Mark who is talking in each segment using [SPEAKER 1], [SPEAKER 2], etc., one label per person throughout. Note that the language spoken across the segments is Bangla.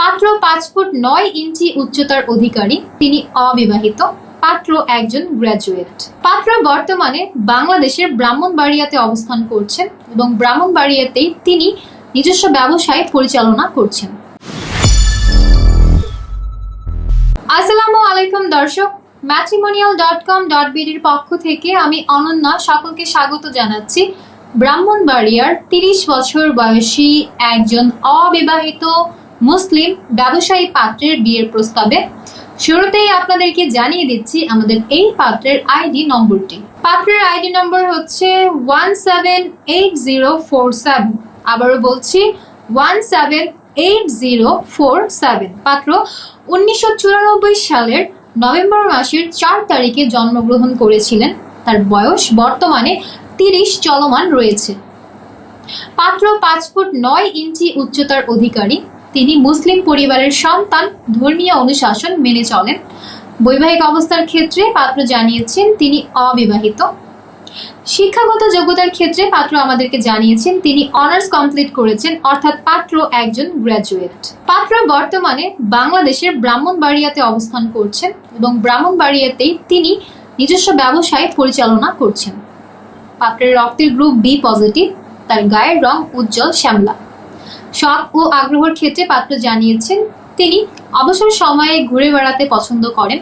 [SPEAKER 1] পাত্র পাঁচ ফুট নয় ইঞ্চি উচ্চতার অধিকারী, তিনি অবিবাহিত, পাত্র একজন গ্র্যাজুয়েট। পাত্র বর্তমানে বাংলাদেশের ব্রাহ্মণবাড়িয়াতে অবস্থান করছেন এবং ব্রাহ্মণবাড়িয়াতেই তিনি নিজস্ব ব্যবসায় পরিচালনা করছেন। আসসালামু আলাইকুম দর্শক ম্যাট্রিমোনিয়াল ডট কম ডট বিডির পক্ষ থেকে আমি অনন্যা সকলকে স্বাগত জানাচ্ছি। ব্রাহ্মণবাড়িয়ার তিরিশ বছর বয়সী একজন অবিবাহিত মুসলিম ব্যবসায়ী পাত্রের বিয়ের প্রস্তাবে। শুরুতেই আপনাদেরকে জানিয়ে দিচ্ছি আমাদের এই পাত্রের আইডি নম্বরটি। পাত্রের আইডি নম্বর হচ্ছে one seven eight zero four seven. আবারও বলছি, one seven eight zero four seven. পাত্র উনিশশো চুরানব্বই সালের নভেম্বর মাসের চার তারিখে জন্মগ্রহণ করেছিলেন। তার বয়স বর্তমানে তিরিশ চলমান রয়েছে। পাত্র পাঁচ ফুট নয় ইঞ্চি উচ্চতার অধিকারী। তিনি মুসলিম পরিবারের সন্তান, ধর্মীয় অনুশাসন মেনে চলেন। বৈবাহিক অবস্থার ক্ষেত্রে পাত্র জানিয়েছেন, তিনি অবিবাহিত। শিক্ষাগত যোগ্যতার ক্ষেত্রে পাত্র আমাদেরকে জানিয়েছেন, তিনি অনার্স কমপ্লিট করেছেন, অর্থাৎ পাত্র একজন গ্র্যাজুয়েট পাত্র বর্তমানে বাংলাদেশের ব্রাহ্মণবাড়িয়াতে অবস্থান করছেন এবং ব্রাহ্মণবাড়িয়াতেই তিনি নিজস্ব ব্যবসায় পরিচালনা করছেন। পাত্রের রক্তের গ্রুপ বি পজিটিভ তার গায়ের রং উজ্জ্বল শ্যামলা। শখ ও আগ্রহের ক্ষেত্রে পাত্র জানিয়েছেন তিনি। অবসর সময়ে ঘুরে বেড়াতে পছন্দ করেন।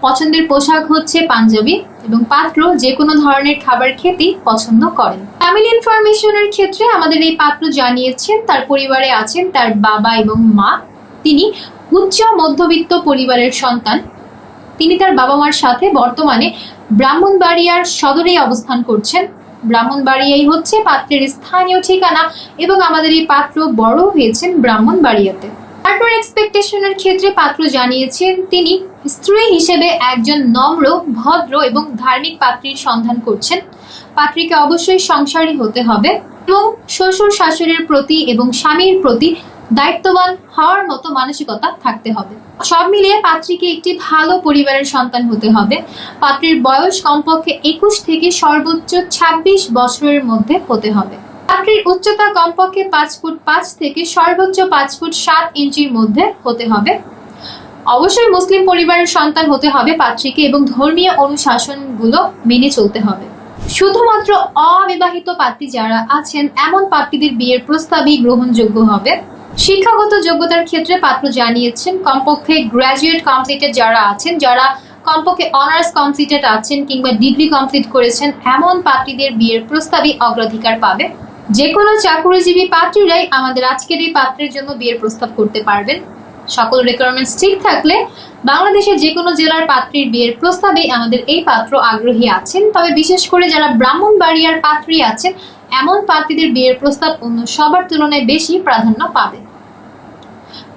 [SPEAKER 1] পছন্দের পোশাক হচ্ছে পাঞ্জাবি এবং পাত্র যে কোনো ধরনের খাবার খেতেই পছন্দ করেন। ফ্যামিলি ইনফরমেশনের ক্ষেত্রে আমাদের এই পাত্র জানিয়েছেন, তার পরিবারে আছেন তার বাবা এবং মা। তিনি উচ্চ মধ্যবিত্ত পরিবারের সন্তান। তিনি তার বাবা মার সাথে বর্তমানে ব্রাহ্মণবাড়িয়ার সদরেই অবস্থান করছেন। ব্রাহ্মণবাড়িয়াই হচ্ছে পাত্রের স্থানীয় ঠিকানা এবং আমাদের এই পাত্র বড় হয়েছেন ব্রাহ্মণবাড়িয়াতে। তারপর এক্সপেকটেশনের ক্ষেত্রে পাত্র জানিয়েছেন তিনি, স্ত্রী হিসেবে একজন নম্র, ভদ্র এবং ধার্মিক পাত্রীর সন্ধান করছেন। পাত্রীকে অবশ্যই সংসারী হতে হবে এবং শ্বশুর শাশুড়ির প্রতি এবং স্বামীর প্রতি দায়িত্ববান হওয়ার মতো মানসিকতা থাকতে হবে। সব মিলিয়ে পাত্রীকে একটি ভালো পরিবারের সন্তান হতে হবে। পাত্রীর বয়স কমপক্ষে একুশ থেকে সর্বোচ্চ ২৬ বছরের মধ্যে হতে হবে। পাত্রীর উচ্চতা কমপক্ষে পাঁচ ফুট পাঁচ থেকে সর্বোচ্চ পাঁচ ফুট সাত ইঞ্চির মধ্যে হতে হবে। অবশ্যই মুসলিম পরিবারের সন্তান হতে হবে পাত্রীকে এবং ধর্মীয় অনুশাসনগুলো মেনে চলতে হবে। শুধুমাত্র অবিবাহিত পাত্রী যারা আছেন, এমন পাত্রীদের বিয়ের প্রস্তাবই গ্রহণযোগ্য হবে। শিক্ষাগত যোগ্যতার ক্ষেত্রে পাত্র জানিয়েছেন, কমপক্ষে গ্র্যাজুয়েট কমপ্লিটেড যারা আছেন, যারা কমপক্ষে অনার্স কমপ্লিটেড আছেন কিংবা ডিগ্রি কমপ্লিট করেছেন, এমন পাত্রীদের বিয়ের প্রস্তাবই অগ্রাধিকার পাবে। যে কোনো চাকুরিজীবী পাত্রীরাই আমাদের আজকের এই পাত্রের জন্য বিয়ের প্রস্তাব করতে পারবেন। সকল রিকোয়ারমেন্টস ঠিক থাকলে বাংলাদেশের যে কোনো জেলার পাত্রীর বিয়ের প্রস্তাবে আমাদের এই পাত্র আগ্রহী আছেন। তবে বিশেষ করে যারা ব্রাহ্মণবাড়িয়ার পাত্রী আছেন এমন পাত্রীদের বিয়ের প্রস্তাব অন্য সবার তুলনায় বেশি প্রাধান্য পাবে।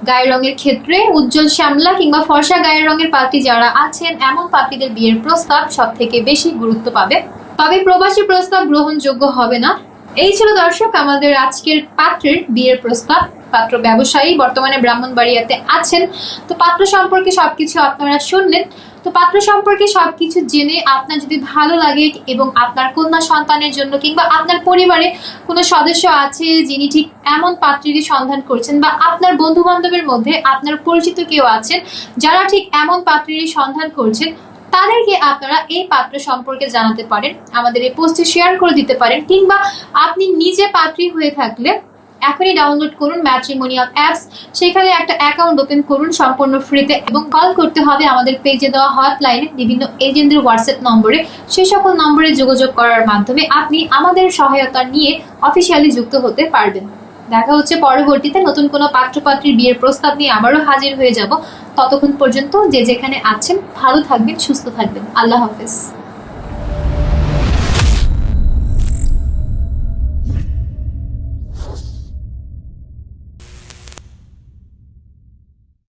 [SPEAKER 1] গায়ের রঙের ক্ষেত্রে উজ্জ্বল শ্যামলা কিংবা ফর্সা গায়ের রঙের পাত্রী যারা আছেন, এমন পাত্রীদের বিয়ের প্রস্তাব সব থেকে বেশি গুরুত্ব পাবে। তবে প্রবাসী প্রস্তাব গ্রহণযোগ্য হবে না। এই ছিল দর্শক, আমাদের আজকের পাত্রের বিয়ের প্রস্তাব। পাত্র ব্যবসায়ী বর্তমানে ব্রাহ্মণবাড়িয়াতে আছেন। তো পাত্র সম্পর্কে সবকিছু আপনারা শুনলেন। তো পাত্র সম্পর্কে সবকিছু জেনে আপনার যদি ভালো লাগে এবং আপনার কন্যা সন্তানের জন্য কিংবা আপনার পরিবারে কোনো সদস্য আছে যিনি ঠিক এমন পাত্রীরই সন্ধান করছেন বা আপনার বন্ধু বান্ধবের মধ্যে আপনার পরিচিত কেউ আছেন যারা ঠিক এমন পাত্রীরই সন্ধান করছেন, তাদেরকে আপনারা এই পাত্র সম্পর্কে জানাতে পারেন। আমাদের এই পোস্টে শেয়ার করে দিতে পারেন কিংবা আপনি নিজে পাত্রী হয়ে থাকলে এখনই ডাউনলোড করুন ম্যাট্রিমোনিয়াল অ্যাপস সেখানে একটা অ্যাকাউন্ট ওপেন করুন সম্পূর্ণ ফ্রিতে এবং কল করতে হবে আমাদের পেজে দেওয়া হটলাইনে বিভিন্ন এজেন্টদের হোয়াটসঅ্যাপ নম্বরে। সেই সকল নম্বরে যোগাযোগ করার মাধ্যমে আপনি আমাদের সহায়তা নিয়ে অফিসিয়ালি যুক্ত হতে পারবেন। দেখা হচ্ছে পরবর্তীতে নতুন কোনো পাত্রপাত্রীর বিয়ের প্রস্তাব নিয়ে আবারও হাজির হয়ে যাব। ততক্ষণ পর্যন্ত যে যেখানে আছেন ভালো থাকবেন, সুস্থ থাকবেন। আল্লাহ হাফেজ।